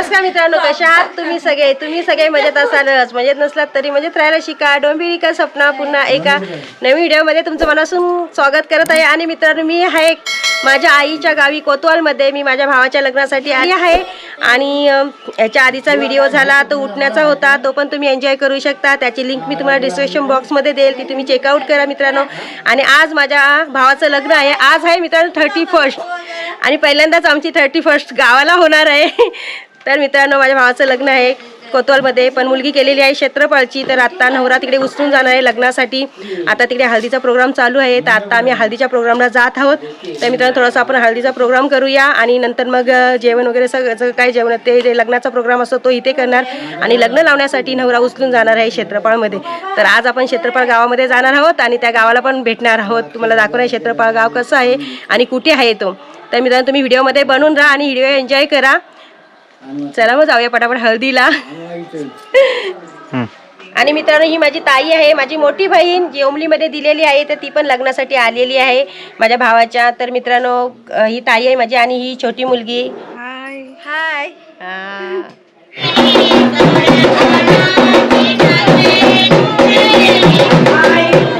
नमस्कार मित्रांनो कशा आहात तुम्ही सगळे? तुम्ही सगळे मजेत असालच. मजेत नसलात तरी मजेत राहायला शिका. डोंबिवली का सपना पुन्हा एका नवीन व्हिडिओमध्ये तुमचं मनापासून स्वागत करत आहे. आणि मित्रांनो मी आहे माझ्या आईच्या गावी कोतवालमध्ये. मी माझ्या भावाच्या लग्नासाठी आली आहे. आणि याच्या आधीचा व्हिडिओ झाला तो उठण्याचा होता. तो पण तुम्ही एन्जॉय करू शकता. त्याची लिंक मी तुम्हाला डिस्क्रिप्शन बॉक्समध्ये देईल. ती तुम्ही चेकआउट करा मित्रांनो. आणि आज माझ्या भावाचं लग्न आहे. आज आहे मित्रांनो थर्टी फर्स्ट आणि पहिल्यांदाच आमची थर्टी फर्स्ट गावाला होणार आहे. तर मित्रांनो माझ्या भावाचं लग्न आहे कोतवालमध्ये पण मुलगी केलेली आहे क्षेत्रपाळची तर आत्ता नवरा तिकडे उचलून जाणार आहे लग्नासाठी. आता तिकडे हळदीचा प्रोग्राम चालू आहे. तर आत्ता आम्ही हळदीच्या प्रोग्रामला जात आहोत. तर मित्रांनो थोडंसं आपण हळदीचा प्रोग्राम करूया आणि नंतर मग जेवण वगैरे सगळं काय काही जेवण ते जे लग्नाचा प्रोग्राम असतो तो इथे करणार. आणि लग्न लावण्यासाठी नवरा उचलून जाणार आहे क्षेत्रपाळमध्ये तर आज आपण क्षेत्रपाळ गावामध्ये जाणार आहोत आणि त्या गावाला पण भेटणार आहोत. तुम्हाला दाखवणार आहे क्षेत्रपाळ गाव कसं आहे आणि कुठे आहे तो. तर मित्रांनो तुम्ही व्हिडिओमध्ये बनवून राहा आणि व्हिडिओ एन्जॉय करा. चला मग जाऊया पटापट हळदीला. आणि मित्रांनो ही माझी ताई आहे माझी मोठी बहीण जी ओमलीमध्ये दिलेली आहे तर ती पण लग्नासाठी आलेली आहे. माझ्या भावाच्या तर मित्रांनो ही ताई आहे माझी आणि ही छोटी मुलगी. हाय हाय जाऊनी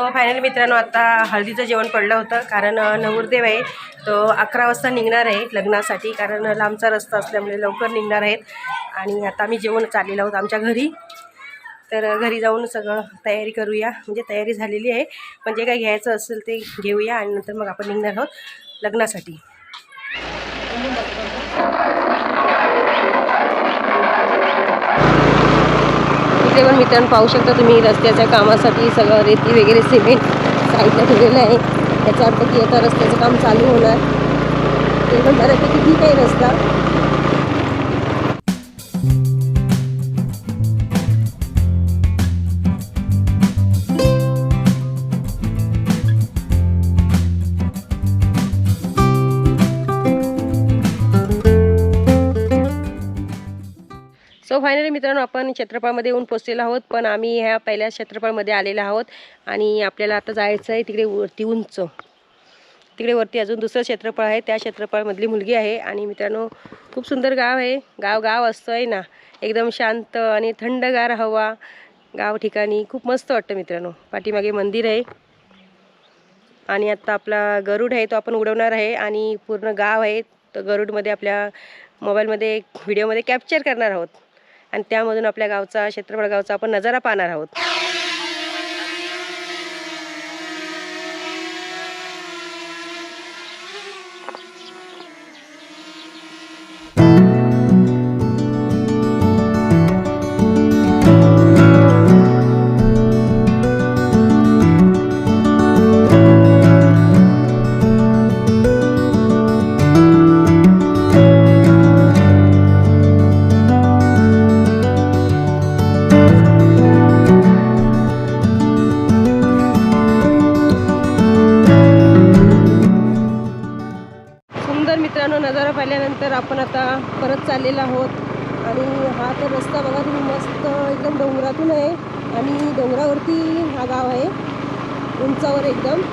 तो फायनली मित्रांनो आता हळदीचं जेवण पडलं होतं. कारण नवरदेव आहे तो अकरा वाजता निघणार आहे लग्नासाठी. कारण लांबचा रस्ता असल्यामुळे लवकर निघणार आहेत. आणि आता आम्ही जेवण चाललेलं आहोत आमच्या घरी. तर घरी जाऊन सगळं तयारी करूया. म्हणजे तयारी झालेली आहे. पण जे काही घ्यायचं असेल ते घेऊया आणि नंतर मग आपण निघणार आहोत लग्नासाठी. इकडे पण मित्रांनो पाहू शकता तुम्ही रस्त्याच्या कामासाठी सगळं रेती वगैरे सिमेंट साईडला ठेवलेलं आहे. याचा अर्थ की आता रस्त्याचं काम चालू होणार. ते पण बऱ्यापैकी ठीक आहे रस्ता. आपण क्षेत्रफळामध्ये येऊन पोचलेलो आहोत पण आम्ही ह्या पहिल्या क्षेत्रफळामध्ये आलेलो आहोत आणि आपल्याला आता जायचं आहे तिकडे वरती उंच. तिकडे वरती अजून दुसरं क्षेत्रफळ आहे त्या क्षेत्रफळमधली मुलगी आहे आणि मित्रांनो खूप सुंदर गाव आहे. गाव गाव असतं आहे ना एकदम शांत आणि थंडगार हवा. गाव ठिकाणी खूप मस्त वाटतं मित्रांनो. पाठीमागे मंदिर आहे. आणि आत्ता आपला गरुड आहे तो आपण उडवणार आहे आणि पूर्ण गाव आहे. तर गरुडमध्ये आपल्या मोबाईलमध्ये व्हिडिओमध्ये कॅप्चर करणार आहोत. आणि त्यामधून आपल्या गावचा क्षेत्रफळ गावचा आपण नजारा पाहणार आहोत.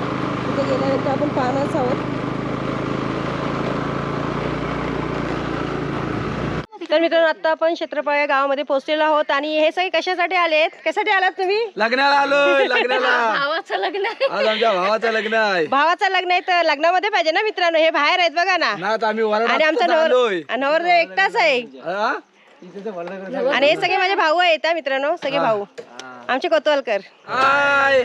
तिथे गेल्यानंतर आपण पाहणारच आहोत. तर मित्रांनो आता आपण क्षेत्रपाळ या गावामध्ये पोहोचलेलो आहोत आणि हे सगळे कशासाठी आलेत? कशासाठी आलात तुम्ही? लग्नाला आलोय लग्नाला. भावाचं लग्न आज आमच्या भावाचं लग्न आहे. भावाचं लग्न आहे तर लग्नामध्ये पाहिजे ना मित्रांनो? हे बाहेर आहेत बघा ना. ना आता आम्ही आणि आमचा आलोय. नवर नवरदेव एकटाच आहे. हा? आणि हे सगळे माझे भाऊ आहेत हा मित्रांनो? सगळे भाऊ. आमचे कोतवालकर. हाय.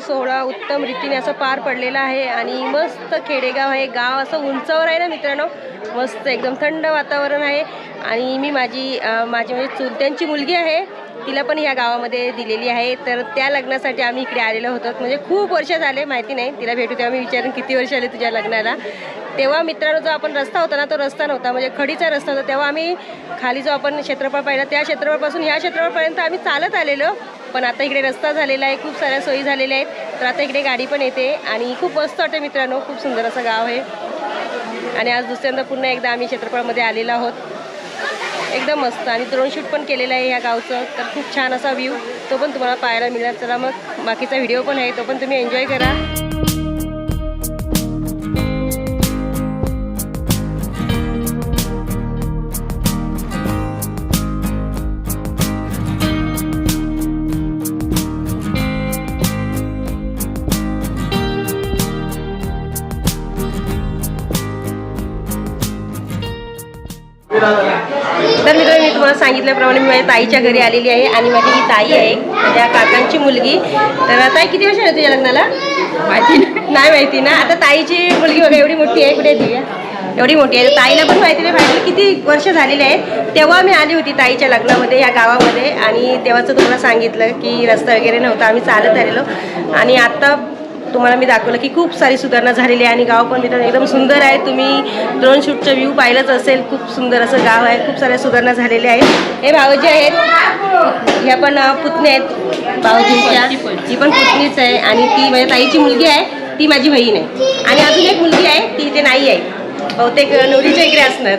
सोहळा उत्तम रीतीने असं पार पडलेला आहे आणि मस्त खेडेगाव आहे. गाव असं उंचावर आहे ना मित्रांनो? मस्त एकदम थंड वातावरण आहे. आणि मी माझी माझी म्हणजे चुलत्यांची मुलगी आहे. तिला पण ह्या गावामध्ये दिलेली आहे. तर त्या लग्नासाठी आम्ही इकडे आलेलो होतो. म्हणजे खूप वर्ष झाले माहिती नाही. तिला भेटू तेव्हा मी विचारून किती वर्ष आले तुझ्या लग्नाला. तेव्हा मित्रांनो जो आपण रस्ता होता ना तो रस्ता नव्हता. म्हणजे खडीचा रस्ता होता. तेव्हा आम्ही खाली जो आपण क्षेत्रफळ पाहिला त्या क्षेत्रफळपासून ह्या क्षेत्रफळपर्यंत आम्ही चालत आलेलो. पण आता इकडे रस्ता झालेला आहे खूप साऱ्या सोयी झालेल्या आहेत. तर आता इकडे गाडी पण येते आणि खूप मस्त वाटते मित्रांनो. खूप सुंदर असं गाव आहे. आणि आज दुसऱ्यांदा पुन्हा एकदा आम्ही क्षेत्रफळामध्ये आलेलो आहोत. एकदम मस्त. आणि ड्रोन शूट पण केलेलं आहे ह्या गावचं. तर खूप छान असा व्ह्यू तो पण तुम्हाला पाहायला मिळेल. चला मग बाकीचा व्हिडिओ पण आहे. तो पण तुम्ही एन्जॉय करा. तर मित्र मी तुम्हाला सांगितल्याप्रमाणे मी माझ्या ताईच्या घरी आलेली आहे आणि माझी ही ताई आहे माझ्या काकांची मुलगी. तर ताई किती वर्ष आहे तुझ्या लग्नाला? माहिती नाही. माहिती ना. आता ताईची मुलगी बघा एवढी मोठी आहे. कुठे दिव्या एवढी मोठी आहे. ताईला पण माहिती नाही. पाहिजे किती वर्ष झालेली आहेत तेव्हा मी आली होती ताईच्या लग्नामध्ये या गावामध्ये. आणि तेव्हाचं तुम्हाला सांगितलं की रस्ता वगैरे नव्हता. आम्ही चालत आलेलो. आणि आता तुम्हाला मी दाखवलं की खूप सारी सुधारणा झालेली आहे आणि गाव पण मित्रांनो एकदम सुंदर आहे. तुम्ही ड्रोन शूटचं व्ह्यू पाहिलंच असेल. खूप सुंदर असं गाव आहे. खूप साऱ्या सुधारणा झालेल्या आहेत. हे भावजी आहेत. ह्या पण पुतण्या आहेत. भावजींच्या ती पण पुतणीच आहे आणि ती माझ्या ताईची मुलगी आहे. ती माझी बहीण आहे. आणि अजून एक मुलगी आहे. ती इथे नाही आहे. बहुतेक नवरीच्या इकडे असणार.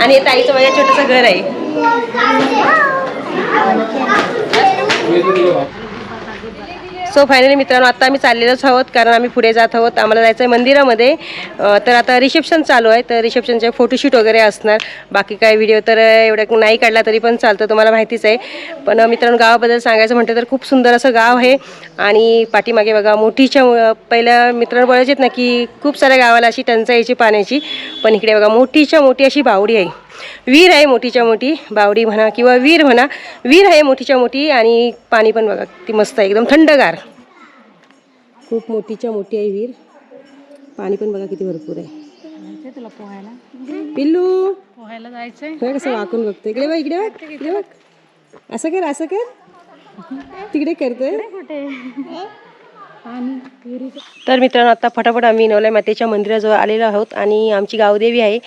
आणि हे ताईचं माझ्या छोटंसं घर आहे. सो फायनली मित्रांनो आता आम्ही चाललेलोच आहोत कारण आम्ही पुढे जात आहोत. आम्हाला जायचं आहे मंदिरामध्ये तर आता रिसेप्शन चालू आहे तर रिसेप्शनचे फोटोशूट वगैरे असणार. बाकी काय व्हिडिओ तर एवढ्या नाही काढला तरी पण चालतं तुम्हाला माहितीच आहे. पण मित्रांनो गावाबद्दल सांगायचं म्हटलं तर खूप सुंदर असं गाव आहे. आणि पाठीमागे बघा मोठीच्या पहिल्या मित्रांनो बोलायचे ना की खूप साऱ्या गावाला अशी टंचाईची पाण्याची. पण इकडे बघा मोठीच्या मोठी अशी बावडी आहे. विहीर आहे मोठीच्या मोठी बावडी म्हणा किंवा विहीर म्हणा विहीर आहे मोठीच्या मोठी आणि पाणी पण बघा ती मस्त आहे एकदम थंडगार. खूप मोठीच्या मोठी आहे विहीर पाणी पण बघा किती भरपूर आहे. तुला पोहायला पिल्लू पोहायला जायचंय कसं वाकून बघतो इकडे बघ इकडे बघ इकडे बघ. असं कर असं कर. तिकडे करतोय. तर मित्रांनो आता फटाफट आम्ही नवल्या मातेच्या मंदिराजवळ आलेलो आहोत आणि आमची गावदेवी आहे.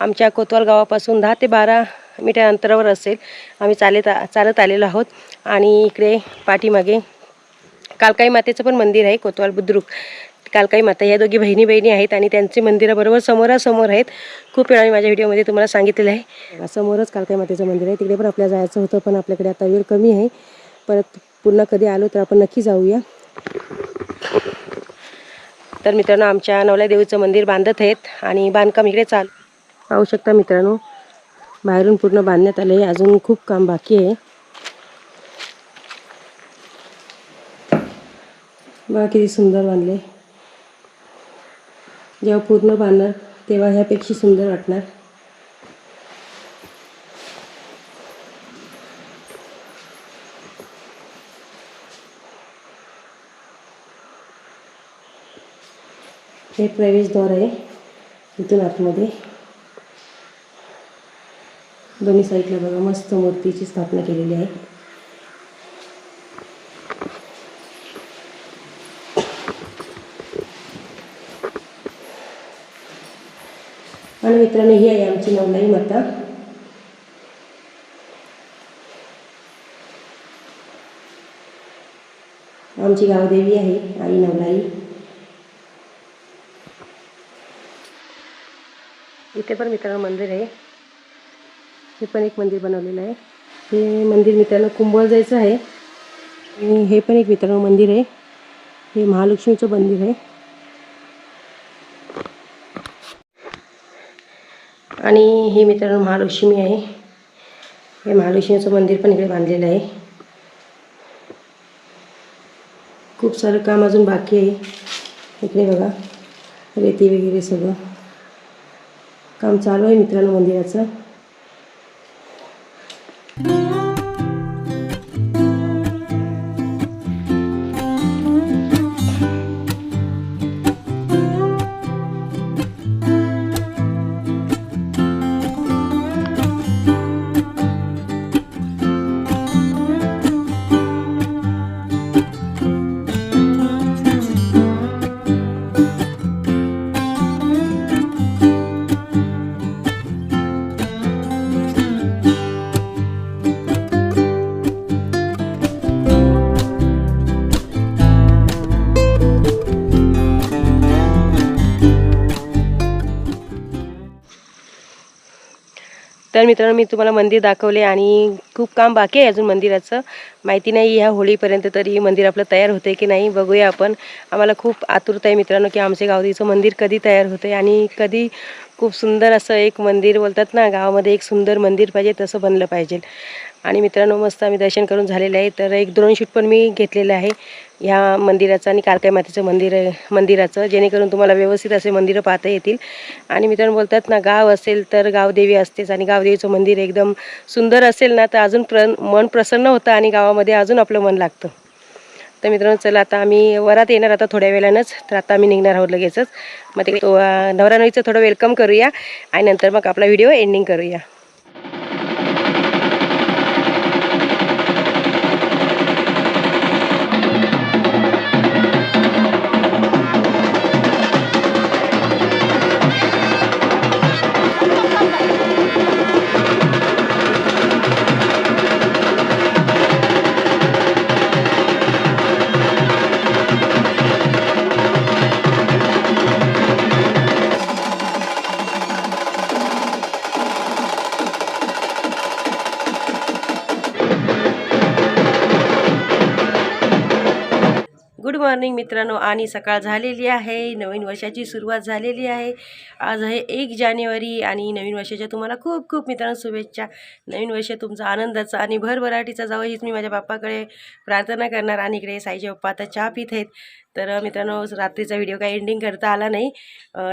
आमच्या कोतवाल गावापासून दहा ते बारा मीटर अंतरावर असेल. आम्ही चालत चालत आलेलो आहोत. आणि इकडे पाठीमागे कालकाई मातेचं पण मंदिर आहे कोतवाल बुद्रुक. कालकाई माता या दोघी बहिणी बहिणी आहेत आणि त्यांचे मंदिराबरोबर समोरासमोर आहेत. खूप वेळा मी माझ्या व्हिडिओमध्ये तुम्हाला सांगितलेलं आहे. समोरच कालकाई मातेचं मंदिर आहे. तिकडे पण आपल्याला जायचं होतं पण आपल्याकडे आता वेळ कमी आहे. परत पुन्हा कधी आलो तर आपण नक्की जाऊया. तर मित्रांनो आमच्या नवल्या देवीचं मंदिर बांधत आहेत आणि बांधकाम इकडे चाल. पाहू शकता मित्रांनो बाहेरून पूर्ण बांधण्यात आले अजून खूप काम बाकी आहे. बघा किती सुंदर बांधले जेव्हा पूर्ण बांधणार तेव्हा ह्यापेक्षा सुंदर वाटणार. हे प्रवेशद्वार आहे इथून आतमध्ये. दोन्ही साईडला बघा मस्त मूर्तीची स्थापना केलेली आहे. आणि मित्रांनो ही आहे आमची नवलाई माता. आमची गावदेवी आहे आई नवलाई. इथे पण मित्रांनो मंदिर आहे. हे पण एक मंदिर बनवलेलं आहे. हे मंदिर मित्रांनो कुंभळजायचं आहे. आणि हे पण एक मित्रांनो मंदिर आहे. हे महालक्ष्मीचं मंदिर आहे. आणि हे मित्रांनो महालक्ष्मी आहे. हे महालक्ष्मीचं मंदिर पण इकडे बांधलेलं आहे. खूप सारं काम अजून बाकी आहे. इकडे बघा रेती वगैरे सगळं. काम चालू आहे मित्रांनो मंदिराचं. तर मित्रांनो मी तुम्हाला मंदिर दाखवले आणि खूप काम बाकी आहे अजून मंदिराचं. माहिती नाही ह्या होळीपर्यंत तरी मंदिर आपलं तयार होतं की नाही बघूया आपण. आम्हाला खूप आतुरता आहे मित्रांनो की आमचे गावदीचं मंदिर कधी तयार होतं आहे आणि कधी खूप सुंदर असं एक मंदिर बोलतात ना गावामध्ये एक सुंदर मंदिर पाहिजे तसं बनलं पाहिजे. आणि मित्रांनो मस्त आम्ही दर्शन करून झालेलं आहे. तर एक ड्रोन शूट पण मी घेतलेलं आहे. ह्या मंदिराचं आणि कारकाई मातेचं मंदिर मंदिराचं जेणेकरून तुम्हाला व्यवस्थित असे मंदिरं पाहता येतील. आणि मित्रांनो बोलतात ना गाव असेल तर गावदेवी असतेच आणि गावदेवीचं मंदिर एकदम सुंदर असेल ना तर अजून प्र मन प्रसन्न होतं आणि गावामध्ये अजून आपलं मन लागतं. तर मित्रांनो चला आता आम्ही वरात येणार आता थोड्या वेळानंच. तर आता आम्ही निघणार आहोत लगेचच. मग ते नवरा नवीचं थोडं वेलकम करूया. आणि नंतर मग आपला व्हिडिओ एंडिंग करूया. मॉर्निंग मित्रांनो आणि सकाळ झालेली आहे नवीन वर्षाची सुरुवात झालेली आहे. आज आहे एक जानेवारी आणि नवीन वर्षाच्या तुम्हाला खूप खूप मित्रांनो शुभेच्छा. नवीन वर्ष तुमचा आनंदाचा आणि भरभराटीचा जावं हीच मी माझ्या बाप्पाकडे प्रार्थना करणार. आणि इकडे साईचे बाप्पा आता चहा पित आहेत. तर मित्रांनो रात्रीचा व्हिडिओ काही एंडिंग करता आला नाही.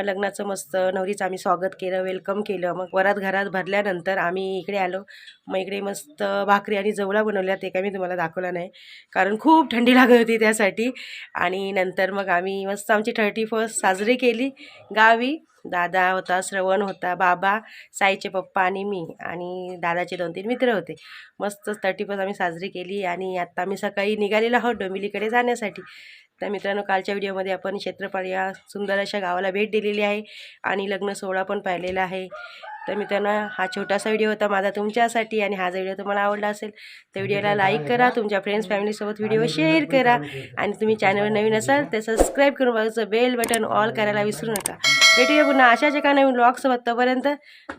लग्नाचं मस्त नवरीचं आम्ही स्वागत केलं वेलकम केलं. मग वरात घरात भरल्यानंतर आम्ही इकडे आलो. मग इकडे मस्त भाकरी आणि जवळा बनवल्या ते काय मी तुम्हाला दाखवलं नाही. कारण खूप थंडी लागत होती त्यासाठी. आणि नंतर मग आम्ही मस्त आमची थर्टी फर्स्ट साजरी केली गावी. दादा होता श्रवण होता बाबा साईचे पप्पा आणि मी. आणि दादाचे दोन तीन मित्र होते. मस्त थर्टी फर्स्ट आम्ही साजरी केली आणि आत्ता आम्ही सकाळी निघालेलो आहोत डोंबिलीकडे जाण्यासाठी. तर मित्रांनो कालच्या व्हिडिओमध्ये आपण क्षेत्रपाळ या सुंदर अशा गावाला भेट दिलेली आहे आणि लग्न सोहळा पण पाहिलेला आहे. तर मित्रांनो हा छोटासा व्हिडिओ होता माझा तुमच्यासाठी आणि हा जर व्हिडिओ तुम्हाला आवडला असेल तर व्हिडिओला लाईक करा तुमच्या फ्रेंड्स फॅमिलीसोबत व्हिडिओ शेअर करा आणि तुम्ही चॅनलवर नवीन असाल तर सबस्क्राईब करून बाजूचं बेल बटन ऑल करायला विसरू नका. भेटूया पुन्हा अशाच एका नवीन ब्लॉगसोबत तोपर्यंत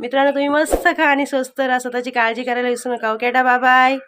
मित्रांनो तुम्ही मस्त खा आणि स्वस्त राहा. स्वतःची काळजी करायला विसरू नका. ओके डा बाय